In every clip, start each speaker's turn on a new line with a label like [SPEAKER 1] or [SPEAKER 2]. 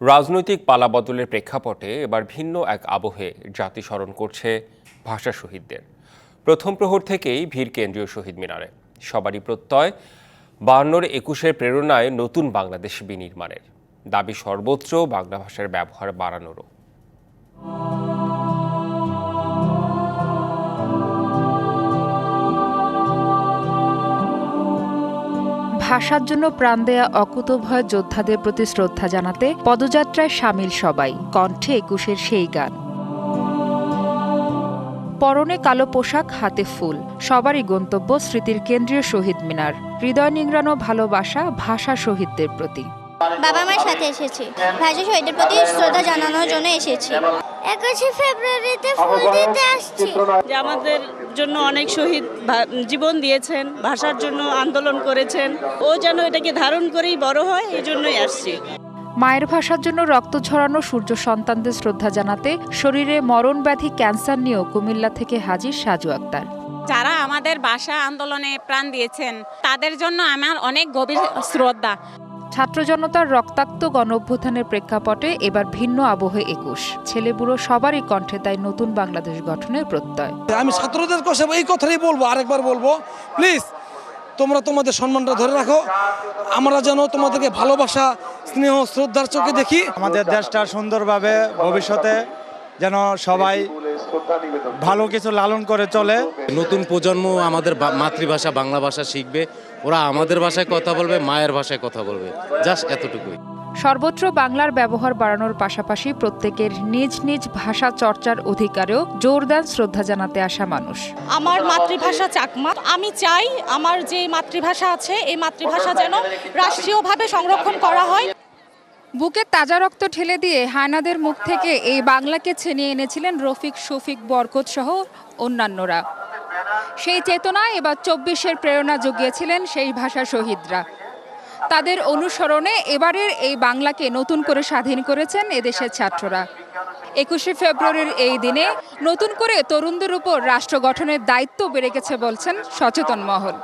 [SPEAKER 1] রাজনৈতিক পালাবদলের প্রেক্ষাপটে এবার ভিন্ন এক আবহে জাতি স্মরণ করছে ভাষা শহীদদের। প্রথম প্রহর থেকেই ভিড় কেন্দ্রীয় শহীদ মিনারে। সবারই প্রত্যয় বাহান্নর একুশের প্রেরণায় নতুন বাংলাদেশ বিনির্মাণের। দাবি সর্বত্র বাংলা ভাষার ব্যবহার বাড়ানোরও।
[SPEAKER 2] ভাষার জন্য প্রাণ দেয়া অকুতভয় যোদ্ধাদের প্রতি শ্রদ্ধা জানাতে পদযাত্রায় সামিল সবাই। কণ্ঠে একুশের সেই গান। পরনে কালো পোশাক হাতে ফুল। সবারই গন্তব্য স্মৃতির কেন্দ্রীয় শহীদ মিনার। হৃদয় নিংড়ানো ভালোবাসা ভাষা শহীদদের প্রতি।
[SPEAKER 3] বাবা মার সাথে এসেছি। ভাষা শহীদের প্রতি শ্রদ্ধা জানানোর জন্য এসেছি। একুশে ফেব্রুয়ারিতে ফুল দিতে আসছি।
[SPEAKER 4] আমাদের জন্য অনেক শহীদ ভা- জীবন দিয়েছেন ভাষার জন্য আন্দোলন করেছেন। ও যেন এটাকে ধারণ করেই বড় হয় এই জন্যই আসছি।
[SPEAKER 2] মায়ের ভাষার জন্য রক্ত ঝরানো সূর্য সন্তানদের শ্রদ্ধা জানাতে শরীরে মরণ ব্যাধি ক্যান্সার নিয়েও কুমিল্লা থেকে হাজির সাজু আক্তার।
[SPEAKER 5] যারা আমাদের ভাষা আন্দোলনে প্রাণ দিয়েছেন তাদের জন্য আমার অনেক গভীর শ্রদ্ধা।
[SPEAKER 2] ছাত্র জনতার রক্তাক্ত গণ অভ্যুত্থানের প্রেক্ষাপটে এবার ভিন্ন আবহে একুশ। ছেলেবুড়ো সবারই কণ্ঠে তাই নতুন বাংলাদেশ গঠনের প্রত্যয়।
[SPEAKER 6] আমি ছাত্রদের কাছে এই কথাই বলব আরেকবার বলব। প্লিজ তোমরা তোমাদের সম্মানটা ধরে রাখো। আমরা যেন তোমাদেরকে ভালোবাসা স্নেহ শ্রদ্ধার চোখে দেখি।
[SPEAKER 7] আমাদের দেশটা সুন্দরভাবে ভবিষ্যতে যেন সবাই ভালো কিছু লালন করে চলে।
[SPEAKER 8] নতুন প্রজন্ম আমাদের মাতৃভাষা বাংলা ভাষা শিখবে। ওরা আমাদের ভাষায় কথা বলবে মায়ের ভাষায় কথা বলবে। জাস্ট এতটুকুই।
[SPEAKER 2] সর্বত্র বাংলার ব্যবহার বাড়ানোর পাশাপাশি প্রত্যেকের নিজ নিজ ভাষা চর্চার অধিকারেও জোর দেন শ্রদ্ধা জানাতে আসা মানুষ।
[SPEAKER 9] আমার মাতৃভাষা চাকমা। আমি চাই আমার যে মাতৃভাষা আছে এই মাতৃভাষা যেন রাষ্ট্রীয়ভাবে সংরক্ষণ করা হয়।
[SPEAKER 2] বুকে তাজা রক্ত ঠেলে দিয়ে হায়নাদের মুখ থেকে এই বাংলাকে ছিনিয়ে এনেছিলেন রফিক, শফিক, বরকত সহ অন্যান্যরা। সেই চেতনায় এবার চব্বিশের প্রেরণা জুগিয়েছিলেন সেই ভাষা শহীদরা। তাদের অনুসরণে এবারের এই বাংলাকে নতুন করে স্বাধীন করেছেন এদেশের ছাত্ররা। একুশে ফেব্রুয়ারির এই দিনে নতুন করে তরুণদের উপর রাষ্ট্র গঠনের দায়িত্ব বেড়ে গেছে বলছেন সচেতন মহল।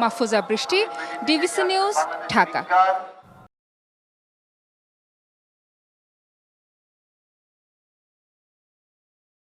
[SPEAKER 2] মাহফুজা বৃষ্টি, ডিবিসি নিউজ, ঢাকা।